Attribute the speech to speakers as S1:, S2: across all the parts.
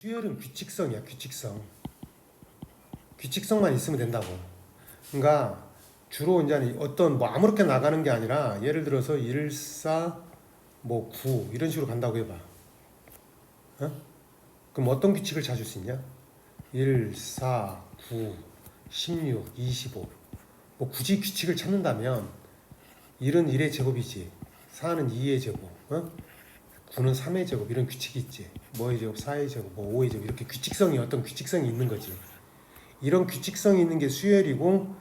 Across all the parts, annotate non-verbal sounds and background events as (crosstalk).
S1: 수열은 규칙성이야 규칙성 규칙성만 있으면 된다고 그러니까 주로 이제 어떤 뭐 아무렇게 나가는 게 아니라 예를 들어서 1, 4, 뭐 9 이런 식으로 간다고 해봐 어? 그럼 어떤 규칙을 찾을 수 있냐 1, 4, 9, 16, 25 뭐 굳이 규칙을 찾는다면 1은 1의 제곱이지 4는 2의 제곱 어? 9는 3의 제곱 이런 규칙이 있지. 뭐의 제곱, 4의 제곱, 뭐 5의 제곱 이렇게 규칙성이 어떤 규칙성이 있는 거지. 이런 규칙성이 있는 게 수열이고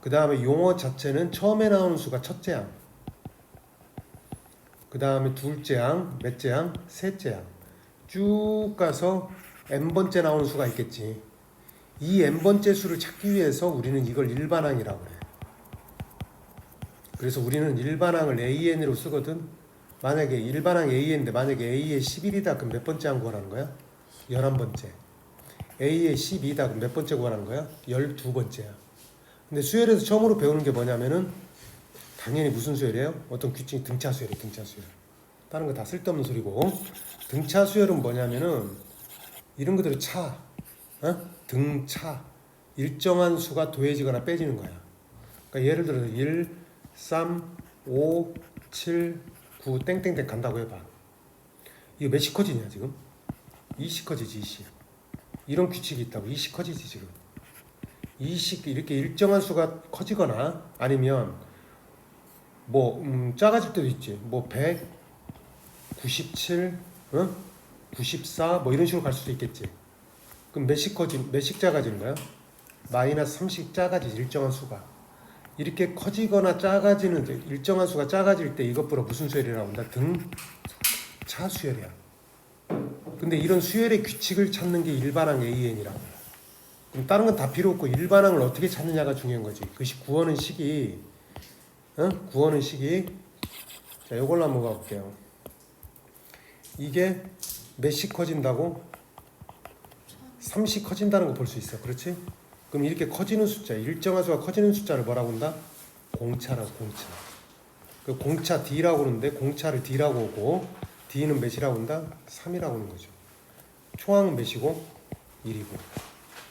S1: 그 다음에 용어 자체는 처음에 나오는 수가 첫째 항. 그 다음에 둘째 항, 몇째 항, 셋째 항. 쭉 가서 n번째 나오는 수가 있겠지. 이 n번째 수를 찾기 위해서 우리는 이걸 일반항이라고 그래. 그래서 우리는 일반항을 an으로 쓰거든. 만약에 일반항 A인데 만약에 A의 11이다 그럼 몇 번째 한 구하라는 거야? 11번째. A의 12다 그럼 몇 번째 구하라는 거야? 12번째야. 근데 수열에서 처음으로 배우는 게 뭐냐면은 당연히 무슨 수열이에요? 어떤 규칙이 등차 수열이에요. 등차 수열. 다른 거 다 쓸데없는 소리고 등차 수열은 뭐냐면은 이런 것들을 차. 어? 등차. 일정한 수가 더해지거나 빼지는 거야. 그러니까 예를 들어서 1, 3, 5, 7, 9 땡땡땡 간다고 해봐. 이거 몇 시 커지냐 지금? 20 커지지 20. 이런 규칙이 있다고 20 커지지 지금. 20 이렇게 일정한 수가 커지거나 아니면 뭐 음, 작아질 때도 있지. 뭐 100, 97, 어? 94, 뭐 이런 식으로 갈 수도 있겠지. 그럼 몇씩 커지 몇씩 작아지는 거야? 마이너스 30 작아지지 일정한 수가. 이렇게 커지거나 작아지는 데 일정한 수가 작아질 때 이것보다 무슨 수열이라고 한다? 등차 수열이야. 근데 이런 수열의 규칙을 찾는 게 일반항 AN이라고. 그럼 다른 건 다 필요 없고 일반항을 어떻게 찾느냐가 중요한 거지. 그것이 구하는 식이 어? 구하는 식이 자, 이걸로 한번 가볼게요. 이게 몇씩 커진다고? 3씩 커진다는 거 볼 수 있어. 그렇지? 그럼 이렇게 커지는 숫자, 일정한 수가 커지는 숫자를 뭐라고 한다? 공차라고 공차. 그 공차 D라고 그러는데 공차를 D라고 하고 D는 몇이라고 한다? 3이라고 하는 거죠. 총항은 몇이고? 1이고.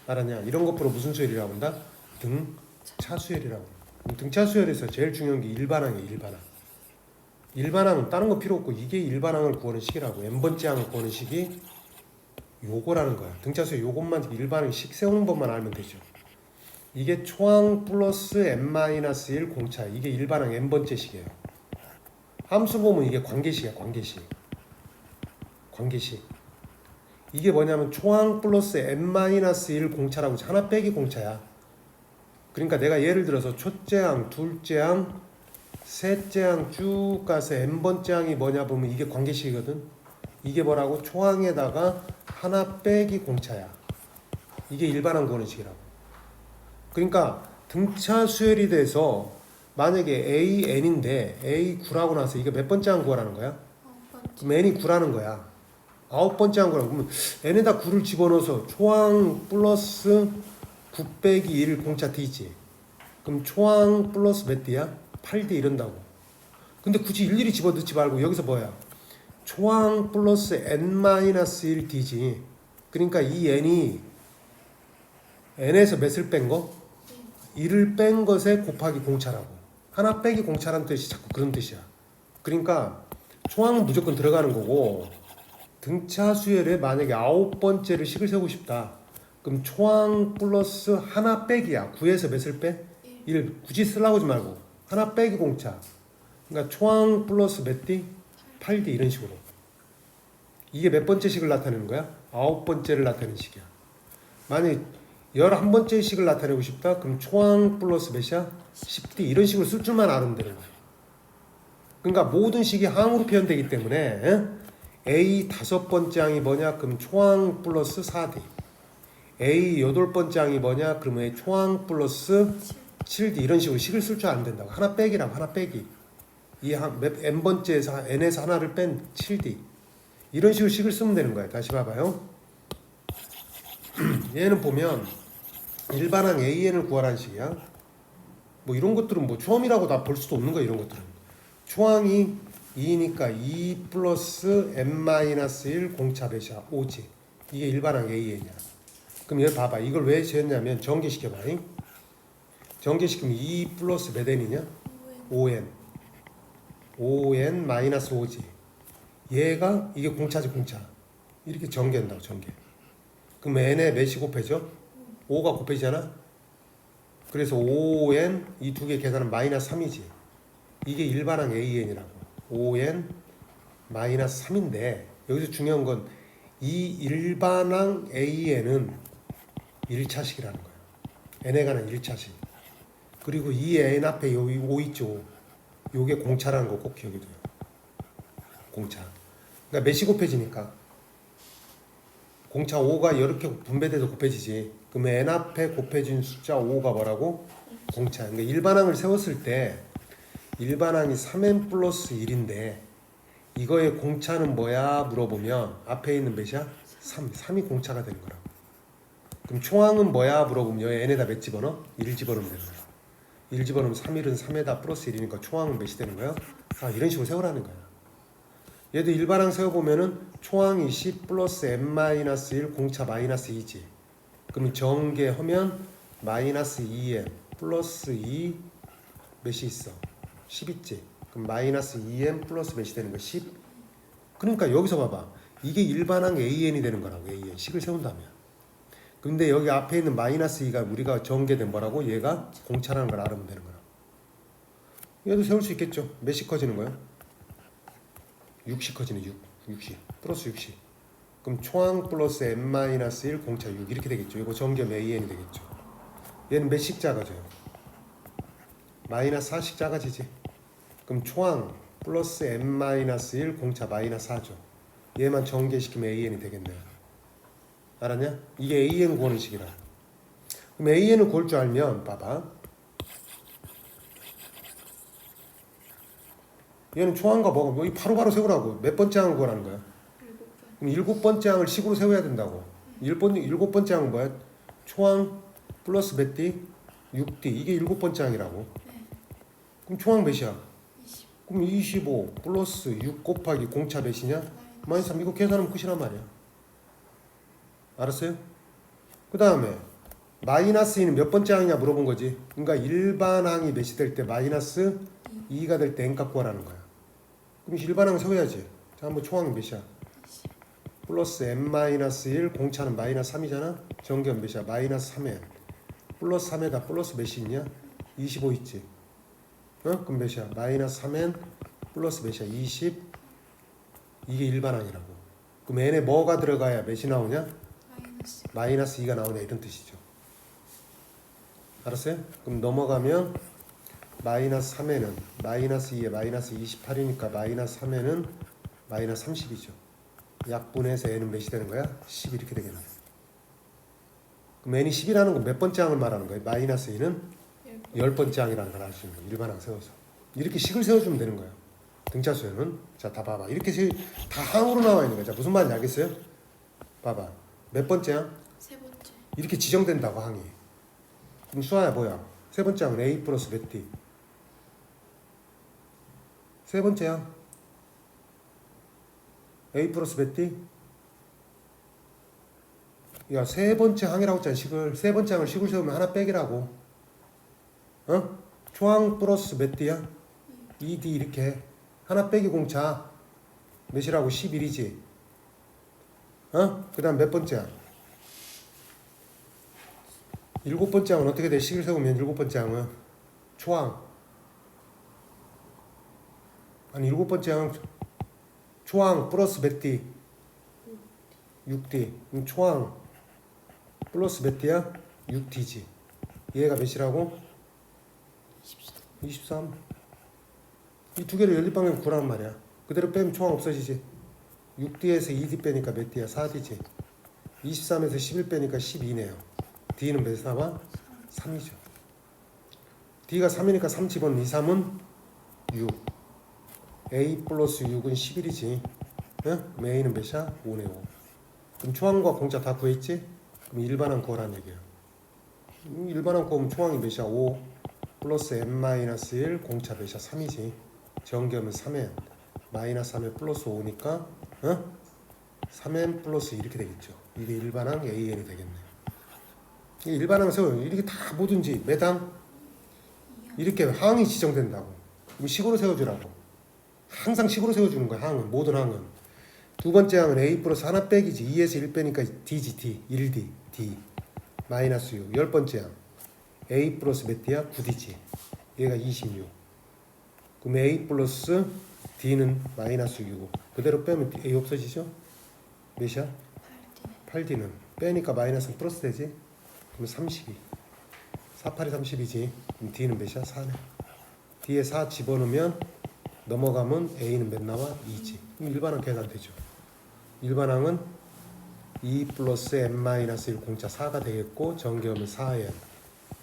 S1: 알았냐? 이런 것보다 무슨 수열이라고 한다? 등차 수열이라고. 그럼 등차 수열에서 제일 중요한 게 일반항이에요. 일반항. 일반항은 다른 거 필요 없고 이게 일반항을 구하는 식이라고. n번째 항을 구하는 식이 요거라는 거야. 등차수의 요것만 일반항 식 세우는 법만 알면 되죠. 이게 초항 플러스 n-1 공차 이게 일반항 n번째 식이에요. 함수 보면 이게 관계식이야 관계식. 관계식. 이게 뭐냐면 초항 플러스 n-1 공차라고 하나 빼기 공차야. 그러니까 내가 예를 들어서 첫째 항, 둘째 항, 셋째 항 쭉 가서 n번째 항이 뭐냐 보면 이게 관계식이거든. 이게 뭐라고? 초항에다가 하나 빼기 공차야. 이게 일반항 구하는 식이라고. 그러니까 등차 수열이 돼서 만약에 A n인데 A 9라고 나서 이게 몇 번째 항 구하라는 거야? 그럼 n이 9라는 거야. 아홉 번째 항 구하라고. 그러면 n에다 9를 집어넣어서 초항 플러스 9 빼기 1 공차 D지. 그럼 초항 플러스 몇 D야? 8D 이런다고. 근데 굳이 일일이 집어넣지 말고 여기서 뭐야? 초항 플러스 n-1 d지. 그러니까 이 n이 n에서 몇을 뺀 거? 1을 뺀 것에 곱하기 공차라고. 하나 빼기 공차라는 뜻이 자꾸 그런 뜻이야. 그러니까 초항은 무조건 들어가는 거고 등차 수열에 만약에 아홉 번째를 식을 세우고 싶다. 그럼 초항 플러스 하나 빼기야. 9에서 몇을 빼? 1. 굳이 쓰려고 하지 말고 하나 빼기 공차. 그러니까 초항 플러스 몇 D? 8D 이런 식으로. 이게 몇 번째 식을 나타내는 거야? 아홉 번째를 나타내는 식이야. 만약에 열한 번째 식을 나타내고 싶다? 그럼 초항 플러스 몇이야? 10D 이런 식으로 쓸 줄만 알으면 되는 거야. 그러니까 모든 식이 항으로 표현되기 때문에 에? A 다섯 번째 항이 뭐냐? 그럼 초항 플러스 4D. A 여덟 번째 항이 뭐냐? 그러면 초항 플러스 7D 이런 식으로 식을 쓸 줄 안 된다고. 하나 빼기라고 하나 빼기. 이 한, 몇, n 번째에서 n에서 하나를 뺀 7D 이런 식으로 식을 쓰면 되는 거예요. 다시 봐봐요. (clears throat) 얘는 보면 일반항 AN을 구하라는 식이야. 뭐 이런 것들은 뭐 처음이라고 다 볼 수도 없는 거야. 이런 것들은 초항이 2니까 2 플러스 n-1 공차 배샤 5지. 이게 일반항 AN이야. 그럼 여기 봐봐. 이걸 왜 지었냐면 전개시켜봐. 잉? 전개시키면 2 플러스 몇 n이냐? 5n. 5n 마이너스 5지. 얘가 이게 공차지 공차. 이렇게 전개한다고 전개. 그럼 n에 몇이 곱해져? 5가 곱해지잖아? 그래서 5n 이 두 개 계산은 마이너스 3이지. 이게 일반항 AN이라고. 5n 마이너스 3인데 여기서 중요한 건 이 일반항 AN은 1차식이라는 거예요. n에 관한 1차식. 그리고 이 n 앞에 여기 5 있죠. 요게 공차라는 거 꼭 기억해 둬요. 공차. 그러니까 몇이 곱해지니까 공차 5가 이렇게 분배돼서 곱해지지. 그러면 n 앞에 곱해진 숫자 5가 뭐라고? 공차. 그러니까 일반항을 세웠을 때 일반항이 3n 플러스 1인데 이거의 공차는 뭐야 물어보면 앞에 있는 몇이야? 3. 3이 공차가 되는 거라고. 그럼 총항은 뭐야 물어보면 여기 n에다 몇 집어넣어? 1 집어넣으면 되는 거야. 1 집어넣으면 3일은 3에다 플러스 1이니까 총항은 몇이 되는 거야? 아 이런 식으로 세우라는 거야. 얘도 일반항 세워보면은 총항이 10 플러스 n-1 공차 마이너스 2지. 그럼 전개하면 마이너스 2n 플러스 2 몇이 있어? 10 있지. 그럼 마이너스 2n 플러스 몇이 되는 거야? 10. 그러니까 여기서 봐봐. 이게 일반항 AN이 되는 거라고 AN 식을 세운다면. 근데 여기 앞에 있는 마이너스 2가 우리가 전개된 뭐라고? 얘가 공차라는 걸 알으면 되는 거야. 얘도 세울 수 있겠죠. 몇씩 커지는 거야? 60 커지는 6. 60. 플러스 60. 그럼 총항 플러스 n-1 공차 6 이렇게 되겠죠. 이거 전겸 AN이 되겠죠. 얘는 몇씩 작아져요? 마이너스 4씩 작아지지. 그럼 총항 플러스 n-1 공차 마이너스 4죠. 얘만 전개시키면 AN이 되겠네요. 알았냐? 이게 AN 구하는 식이라. 그럼 AN을 구할 줄 알면 봐봐. 얘는 총항과 뭐가 뭐 바로바로 세우라고 몇 번째 항을 구하라는 거야? 그럼 일곱 번째 항을 식으로 세워야 된다고. 일번 일곱 번째 항은 뭐야? 총항 플러스 몇 D? 6D 이게 일곱 번째 항이라고. 그럼 총항 몇이야?
S2: 20
S1: 그럼 25 플러스 6 곱하기 공차 몇이냐? 마이너스 3 이거 계산하면 끝이란 말이야. 알았어요? 그 다음에 마이너스 2는 몇 번째 항이냐 물어본 거지. 그러니까 일반 항이 몇이 될 때 마이너스 2가 될 때 n값 구하라는 거야. 그럼 일반 항을 세워야지. 자 한번 총항이 몇이야? 플러스 n-1 공차는 마이너스 3이잖아. 정견 몇이야? 마이너스 3n 플러스 3에다 플러스 몇이 있냐? 25 있지. 어? 그럼 몇이야? 마이너스 3n 플러스 몇이야? 20 이게 일반 항이라고. 그럼 n에 뭐가 들어가야 몇이 나오냐?
S2: 마이너스
S1: 마이너스 2가 나오냐 이런 뜻이죠. 알았어요? 그럼 넘어가면 마이너스 3에는 마이너스 2에 마이너스 28이니까 마이너스 3에는 마이너스 30이죠. 약분해서 n은 몇이 되는 거야? 10 이렇게 되겠네. 그럼 n이 10이라는 건 몇 번째 항을 말하는 거예요? 마이너스 2는 열 번째 항이라는 걸 알수 있는 거예요. 일반항 세워서 이렇게 식을 세워주면 되는 거예요. 등차 수열은 자다 봐봐 이렇게 세, 다 항으로 나와 있는 거야. 자 무슨 말인지 알겠어요? 봐봐 몇 번째 항?
S2: 세 번째
S1: 이렇게 지정된다고 항이. 그럼 수아야 뭐야? 세 번째 항은 a 플러스 몇 d? 세 번째 항 a 플러스 몇 d? 야세 번째 항이라고 했잖아 식을 세 번째 항을 식을 세우면 하나 빼기라고. 어? 초항 플러스 몇 d야? 2d 이렇게 하나 빼기 공차 몇이라고 11이지. 어? 그 다음 몇 번째 항? 일곱 번째 항은 어떻게 돼? 식을 세우면 일곱 번째 항은 초항. 아니 일곱 번째 항은 초항 플러스 몇 D? 6D. 그럼 초항 플러스 몇 D야? 6D지. 얘가 몇이라고?
S2: 24
S1: 23. 이 두 개를 연립방향 구라는 말이야. 그대로 빼면 초항 없어지지. 6D에서 2D 빼니까 몇 D야? 4D지. 23에서 11 빼니까 12네요. D는 몇 나와? 3이죠. D가 3이니까 3 집어넣는 2, 3은 6. A 플러스 6은 11이지. 응? 그럼 A는 몇이야? 5네 5. 그럼 초항과 공짜 다 구했지? 그럼 일반항 구하라는 얘기야. 음, 일반항 구하면 초항이 몇이야? 5 플러스 n-1 공차 몇이야? 3이지. 정겸은 3n 마이너스 3에 플러스 5니까 어? 3n 플러스 이렇게 되겠죠. 이게 일반항 AN이 되겠네. 이 일반항 세워 이렇게 다 뭐든지 매당 이렇게 항이 지정된다고. 그럼 식으로 세워주라고. 항상 식으로 세워주는 거야 항은 모든 항은. 두 번째 항은 A 플러스 하나 빼기지 2에서 1 빼니까 D지 D 1D D 마이너스 6. 열 번째 항 A 플러스 몇 D야? 9D지. 얘가 26. 그럼 A 플러스 D는 마이너스 6이고 그대로 빼면 A 없어지죠? 몇이야?
S2: 8D
S1: 8D는 빼니까 마이너스 플러스 되지? 그럼 32 48이 30이지 그럼 D는 몇이야? 4네 D에 4 집어넣으면 넘어가면 A는 몇 나와? 2지 그럼 일반항 계산되죠 일반항은 2 플러스 n 마이너스 1 공짜 4가 되겠고 전개하면 4n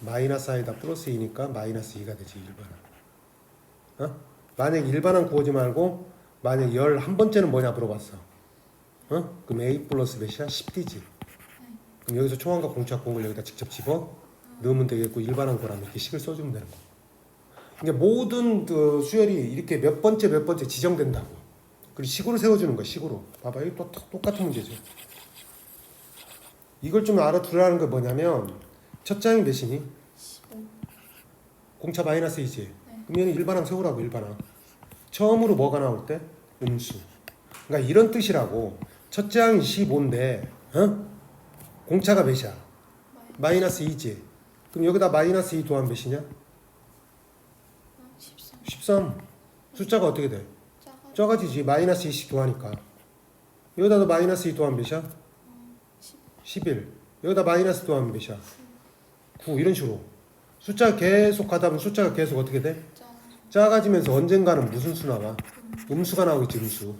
S1: 마이너스 i다 플러스 2니까 마이너스 2가 되지 일반항 어? 만약 일반항 구하지 말고 만약 열한 번째는 뭐냐 물어봤어 어? 그럼 A 플러스 몇이야? 10D지. 그럼 여기서 초항과 공차 공을 여기다 직접 집어 넣으면 되겠고 일반항 거라면 이렇게 식을 써주면 되는 거. 그러니까 모든 그 수열이 이렇게 몇 번째 몇 번째 지정된다고. 그리고 식으로 세워주는 거야. 식으로. 봐봐 이거 또 똑- 똑같은 문제죠. 이걸 좀 알아두라는 게 뭐냐면 첫 장이 몇이니?
S2: 15
S1: 공차 마이너스 2지.
S2: 네.
S1: 그럼 얘는 일반항 세우라고 일반항. 처음으로 뭐가 나올 때? 음수. 그러니까 이런 뜻이라고. 첫째 항이 15인데 어? 공차가 몇이야?
S2: 마이너스
S1: 마이너스 2지. 그럼 여기다 마이너스 2 더하면 몇이냐?
S2: 13
S1: 13. 숫자가 어떻게 돼?
S2: 작아
S1: 적어지지. 마이너스 2씩 더하니까. 여기다도 마이너스 2 더하면 몇이야?
S2: 10
S1: 11. 여기다 마이너스 더하면 몇이야? 9. 이런 식으로. 숫자가 계속 가다 보면 숫자가 계속 어떻게 돼?
S2: 작아
S1: 작아지면서 언젠가는 무슨 수 나와? 음수가 나오겠지 음수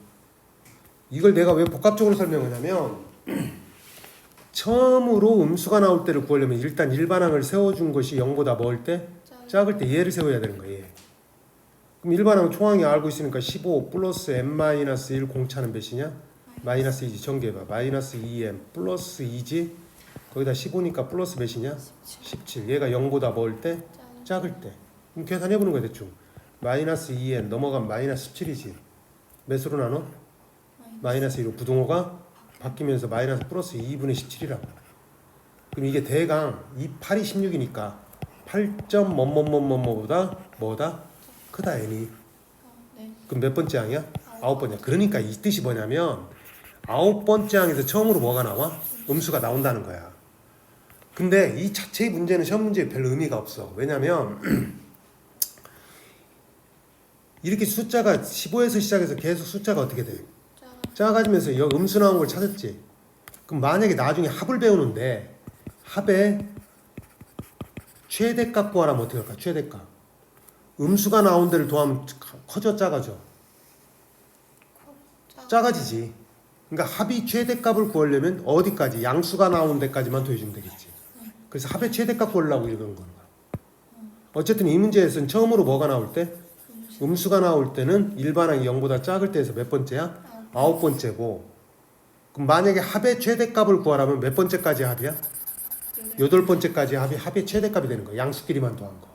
S1: 이걸 내가 왜 복합적으로 설명하냐면 (clears throat) 처음으로 음수가 나올 때를 구하려면 일단 일반항을 세워준 것이 0보다 멀 때? 작을 때 얘를 세워야 되는 거예요 얘. 그럼 일반항 총항이 알고 있으니까 15 플러스 n-1 공차는 몇이냐? 마이너스 2지 전개해봐 마이너스 2m 플러스 2지 거기다 15니까 플러스 몇이냐?
S2: 17
S1: 17 얘가 0보다 멀 때? 작을 때 그럼 계산해보는 거야 대충 마이너스 2n 넘어가면 마이너스 17이지 몇으로 나눠? 마이너스 2로 부동호가 바뀌면서 마이너스 플러스 2분의 17이라고 그럼 이게 대강 이 8이 16이니까 8점 뭐뭐뭐뭐뭐보다 뭐다? 크다 n이
S2: 네
S1: 그럼 몇 번째 항이야? 아홉 번째 그러니까 이 뜻이 뭐냐면 아홉 번째 항에서 처음으로 뭐가 나와? 음수가 나온다는 거야 근데 이 자체의 문제는 시험 문제에 별 의미가 없어 왜냐면 (clears throat) 이렇게 숫자가 15에서 시작해서 계속 숫자가 어떻게 돼?
S2: 작아
S1: 작아지면서 여기 음수 나온 걸 찾았지. 그럼 만약에 나중에 합을 배우는데 합의 최대값 구하라면 어떻게 할까? 최대값. 음수가 나온 데를 더하면 커져 작아져.
S2: 작아
S1: 작아지지. 그러니까 합이 최대값을 구하려면 어디까지? 양수가 나온 데까지만 더해주면 되겠지. 그래서 합의 최대값 구하려고 이런 거야. 어쨌든 이 문제에서는 처음으로 뭐가 나올 때?
S2: 음수
S1: 음수가 나올 때는 일반항이 0보다 작을 때에서 몇 번째야?
S2: 아
S1: 아홉 번째고. 그럼 만약에 합의 최대값을 구하라면 몇 번째까지 합이야? 여덟 번째까지 합이 합의 최대값이 되는 거야. 양수끼리만 더한 거.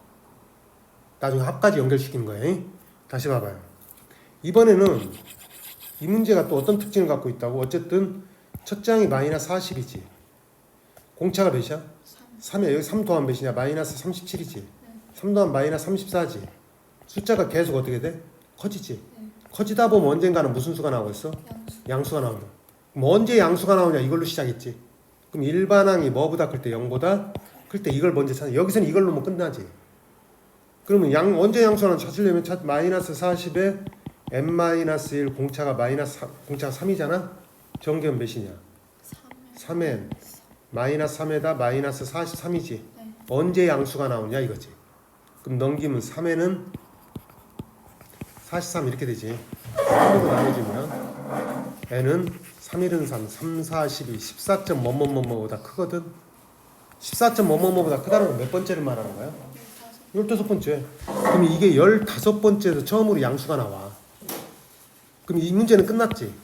S1: 나중에 합까지 연결시키는 거야 잉? 다시 봐봐요. 이번에는 이 문제가 또 어떤 특징을 갖고 있다고? 어쨌든 첫 장이 마이너스 40이지. 공차가 몇이야?
S2: 3
S1: 3이야. 여기 3 더하면 몇이냐? 마이너스 37이지. 3 더하면 마이너스 34지 숫자가 계속 어떻게 돼? 커지지
S2: 네
S1: 커지다 보면 언젠가는 무슨 수가 나오고 있어?
S2: 양수
S1: 양수 가 나온다. 그럼 언제 양수가 나오냐 이걸로 시작했지. 그럼 일반항이 뭐보다 클 때 0보다 클 때 이걸 먼저 찾아. 여기서는 이걸 놓으면 끝나지. 그러면 양 언제 양수하나 찾으려면 찾 마이너스 40에 n 마이너스 1 공차가 마이너스 3, 공차가 3이잖아. 정견 몇이냐?
S2: 3
S1: 3n 마이너스 3에다 마이너스 43이지.
S2: 네
S1: 언제 양수가 나오냐 이거지. 그럼 넘기면 3에는 43 이렇게 되지. 3으로 나눠주면 n은 3일은 3, 3, 42, 14점 뭐뭐뭐뭐보다 크거든. 14점 뭐뭐뭐보다 크다는 건 몇 번째를 말하는 거야?
S2: 15
S1: 15번째. 그럼 이게 15번째에서 처음으로 양수가 나와. 그럼 이 문제는 끝났지.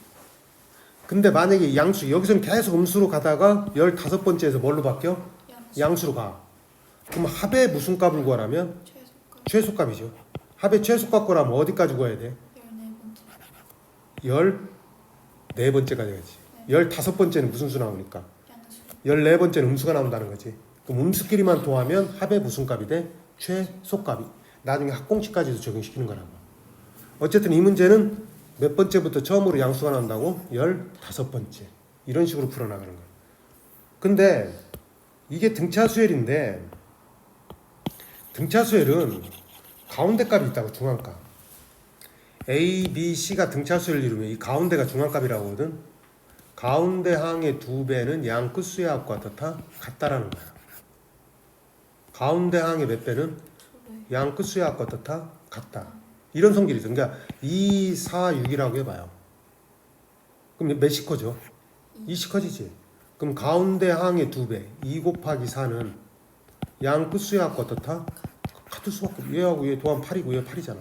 S1: 근데 만약에 양수 여기서는 계속 음수로 가다가 15번째에서 뭘로 바뀌어?
S2: 양수
S1: 양수로 가. 그럼 합의 무슨 값을 구하라면
S2: 최소값
S1: 최소값이죠. 합의 최소값 구하라면 어디까지 구해야 돼?
S2: 14번째
S1: 14번째가 돼야지.
S2: 네
S1: 열다섯 번째는 무슨 수 나오니까
S2: 양수.
S1: 열네 번째는 음수가 나온다는 거지. 그럼 음수끼리만 더하면 합의 무슨 값이 돼? 최소값이. 나중에 학공식까지도 적용시키는 거라고. 어쨌든 이 문제는 몇 번째부터 처음으로 양수가 나온다고? 열다섯 번째. 이런 식으로 풀어나가는 거야. 근데 이게 등차 수열인데 등차 수열은 가운데 값이 있다고 중앙값. A, B, C가 등차 수열을 이루면 이 가운데가 중앙값이라고 하거든. 가운데 항의 두 배는 양 끝수의 합과 어떻다? 같다라는 거야. 가운데 항의 몇 배는. 양 끝수의 합과 어떻다? 같다. 이런 성질이 있어. 그러니까 2, 4, 6이라고 해봐요. 그럼 몇이 커져? 2씩 커지지. 그럼 가운데 항의 두 배, 2 곱하기 4는 양 끝수의 합과 어떻다? 같을 수밖에 없어. 얘하고 얘 도함 8이고 얘 8이잖아.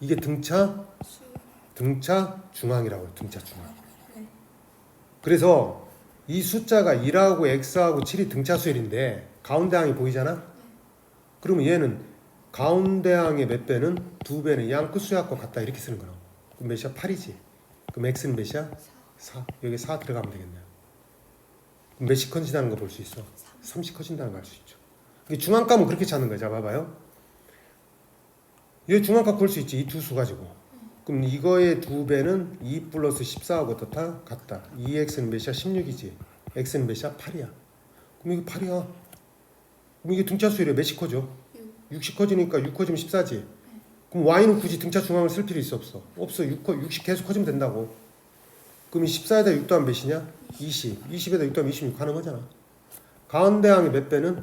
S1: 이게 등차,
S2: 수.
S1: 등차 중앙이라고 해요. 등차 중앙.
S2: 네.
S1: 그래서 이 숫자가 1하고 x하고 7이 등차 수열인데 가운데 항이 보이잖아? 그러면 얘는 가운데 항의 몇 배는 두 배는 양 끝수의 합과 같다 이렇게 쓰는 거라고. 그럼 몇이야? 8이지. 그럼 x는 몇이야? 4. 여기 4 들어가면 되겠네요. 그럼 몇씩 커진다는 거 볼 수 있어? 30 커진다는 거 알 수 있죠. 중앙값은 그렇게 찾는 거야. 자 봐봐요. 얘 중앙값 볼 수 있지. 이 두 수 가지고. 그럼 이거의 두 배는 2 플러스 14하고 어떻다? 같다. 2x는 몇이야? 16이지. x는 몇이야? 8이야. 그럼 이게 8이야. 그럼 이게 등차 수열이 몇씩 커져?
S2: 6.
S1: 60 커지니까 6 커지면 14지. 그럼 y는 굳이 등차 중앙을 쓸 필요 있어 없어? 없어. 6 커, 60 계속 커지면 된다고. 그럼 이 14에다 6 더하면 몇이냐? 20. 20에다 6 더하면 26 하는 거잖아. 가운데 항의 몇 배는?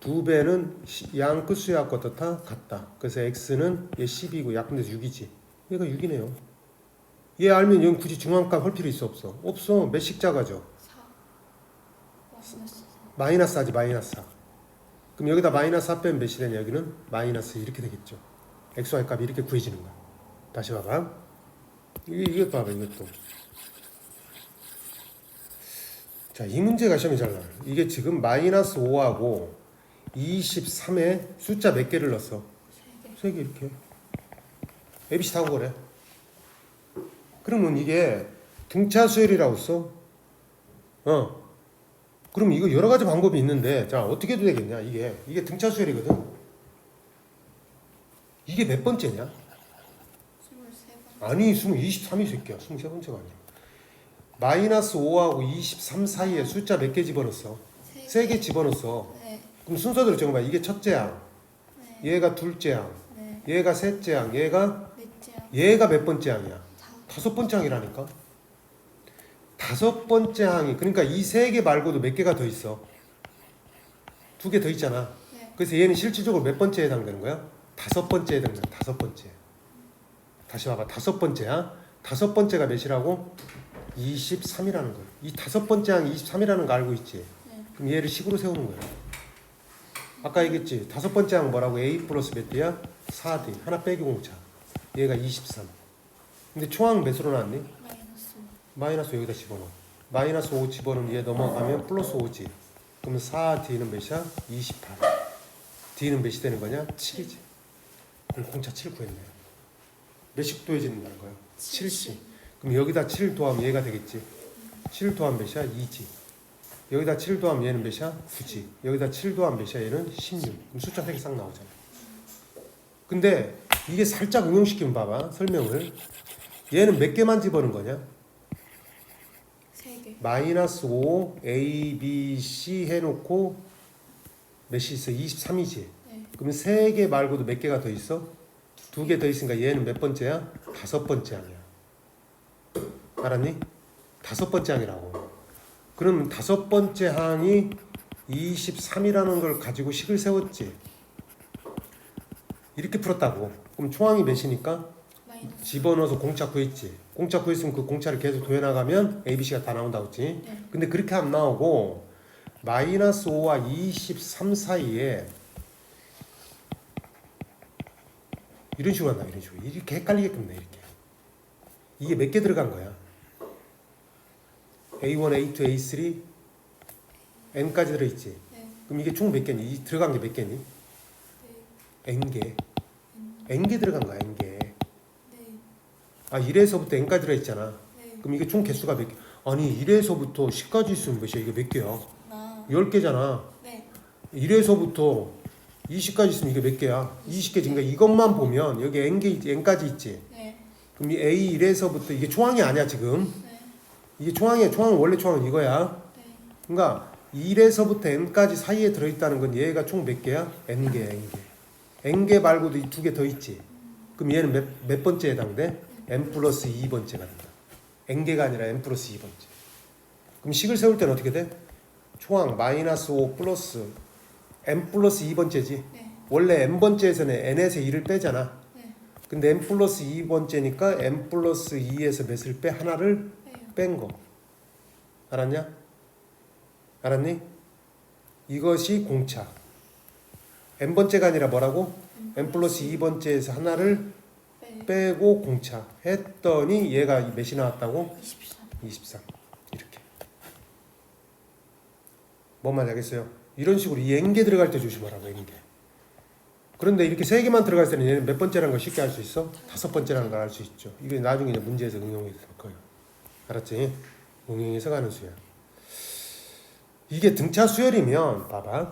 S2: 두 배.
S1: 배는 시- 양 끝수의 합과 어떻다? 같다. 그래서 x는 얘 10이고 약분돼서 6이지. 얘가 6이네요. 얘 알면 얘는 굳이 중앙값 할 필요 있어 없어? 없어. 몇씩 작아져?
S2: 4. 마이너스 4.
S1: 마이너스 하지 마이너스 4. 그럼 여기다 마이너스 4 빼면 몇이 되냐? 여기는 마이너스 이렇게 되겠죠. xy 값이 이렇게 구해지는 거야. 다시 봐봐. 이게 이것 봐봐 이것도. 자, 이 문제가 시험에 잘 나와요. 이게 지금 마이너스 5하고 23에 숫자 몇 개를 넣었어?
S2: 3개.
S1: 세개 이렇게. ABC 다 그래. 그러면 이게 등차 수열이라고 써? 어. 그럼 이거 여러 가지 방법이 있는데, 자 어떻게 해도 되겠냐? 이게 이게 등차 수열이거든. 이게 몇 번째냐?
S2: 23번.
S1: 아니, 20, 23이 새끼야. 23번째가 아니야. 마이너스 5하고 23 사이에 숫자 몇 개 집어넣었어?
S2: 3개.
S1: 세개 집어넣었어.
S2: 네.
S1: 그럼 순서대로 적어봐. 이게 첫째 항,
S2: 네.
S1: 얘가 둘째 항,
S2: 네.
S1: 얘가 셋째 항, 얘가
S2: 넷째.
S1: 얘가 몇 번째 항이야?
S2: 다.
S1: 다섯 번째 항이라니까. 다섯 번째 항이 그러니까 이 세 개 말고도 몇 개가 더 있어? 두 개 더 있잖아.
S2: 네.
S1: 그래서 얘는 실질적으로 몇 번째에 해당되는 거야? 다섯 번째에 해당되는 거야. 다섯 번째. 다시 봐봐. 다섯 번째야. 다섯 번째가 몇이라고? 23이라는 거야. 이 다섯 번째 항이 23이라는 거 알고 있지?
S2: 네.
S1: 그럼 얘를 식으로 세우는 거야. 아까 얘기했지. 다섯 번째 항 뭐라고? A 플러스 몇 D야? 4D. 하나 빼기 공차. 얘가 23. 근데 총항 몇으로 나왔니?
S2: 마이너스
S1: 마이너스 여기다 집어넣어. 마이너스 5 집어넣으면 얘 넘어가면 플러스 5지. 그러면 4D는 몇이야? 28. D는 몇이 되는 거냐? 7이지. 그럼 공차 7 구했네요. 몇씩 더해진다는 거야? 7씩. 그럼 여기다 7 더하면 얘가 되겠지. 7 더하면 몇이야? 2지. 여기다 7 더하면 얘는 몇이야? 9지. 여기다 7 더하면 몇이야? 얘는 16. 그럼 숫자 3개 싹 나오잖아. 근데 이게 살짝 응용시키면 봐봐. 설명을. 얘는 몇 개만 집어넣은 거냐?
S2: 3개.
S1: 마이너스 5 A, B, C 해놓고 몇이 있어? 23이지.
S2: 네.
S1: 그러면 세개 말고도 몇 개가 더 있어? 두개더 있으니까 얘는 몇 번째야? 다섯 번째 항이야. 알았니? 다섯 번째 항이라고. 그러면 다섯 번째 항이 23이라는 걸 가지고 식을 세웠지. 이렇게 풀었다고. 그럼 총항이 몇이니까? 집어넣어서 공차 구했지. 공차 구했으면 그 공차를 계속 더해나가면 ABC가 다 나온다고 했지.
S2: 네.
S1: 근데 그렇게 안 나오고 마이너스 5와 23 사이에 이런 식으로 한다 이런 식으로 이렇게 헷갈리게끔 돼 이렇게 이게 몇 개 들어간 거야 A1, A2, A3 N까지 들어있지
S2: 네.
S1: 그럼 이게 총 몇 개니? 이 들어간 게 몇 개니?
S2: 네.
S1: N개 N개 들어간 거야 N개
S2: 네.
S1: 아 1에서부터 N까지 들어있잖아
S2: 네.
S1: 그럼 이게 총 개수가 몇 개? 아니 1에서부터 10까지 있으면 몇이야? 이게 몇 개야?
S2: 나.
S1: 10개잖아.
S2: 네.
S1: 1에서부터 20까지 있으면 이게 몇 개야? 20개. 그러니까 이것만 보면 여기 n개 n까지 있지.
S2: 네.
S1: 그럼 이 a 1에서부터 이게 초항이 아니야 지금.
S2: 네.
S1: 이게 초항이야. 초항은 원래 초항은 이거야.
S2: 네.
S1: 그러니까 1에서부터 n까지 사이에 들어있다는 건 얘가 총 몇 개야? n개, n개. n개 말고도 이 두 개 더 있지. 그럼 얘는 몇, 몇 번째 해당돼? n 플러스 2번째가 된다. n개가 아니라 n 플러스 2번째. 그럼 식을 세울 때는 어떻게 돼? 초항 마이너스 5 플러스 n 플러스 2번째지.
S2: 네.
S1: 원래 n번째에서는 n에서 2를 빼잖아.
S2: 네.
S1: 근데 n 플러스 2번째니까 n 플러스 2에서 몇을 빼? 하나를. 뺀 거. 알았냐? 알았니? 이것이 공차. n번째가 아니라 뭐라고? n 플러스 2번째에서 하나를. 빼고 공차. 했더니 얘가 몇이 나왔다고?
S2: 23.
S1: 23. 이렇게. 뭔 말인지 알겠어요? 이런 식으로 이 n개 들어갈 때 조심하라고 n개. 그런데 이렇게 세 개만 들어갈 때는 얘는 몇 번째라는 걸 쉽게 알 수 있어? 다섯 번째라는 걸 알 수 있죠. 이게 나중에 문제에서 응용이 될 거예요. 알았지? 응용해서 가는 수야. 이게 등차 수열이면 봐봐.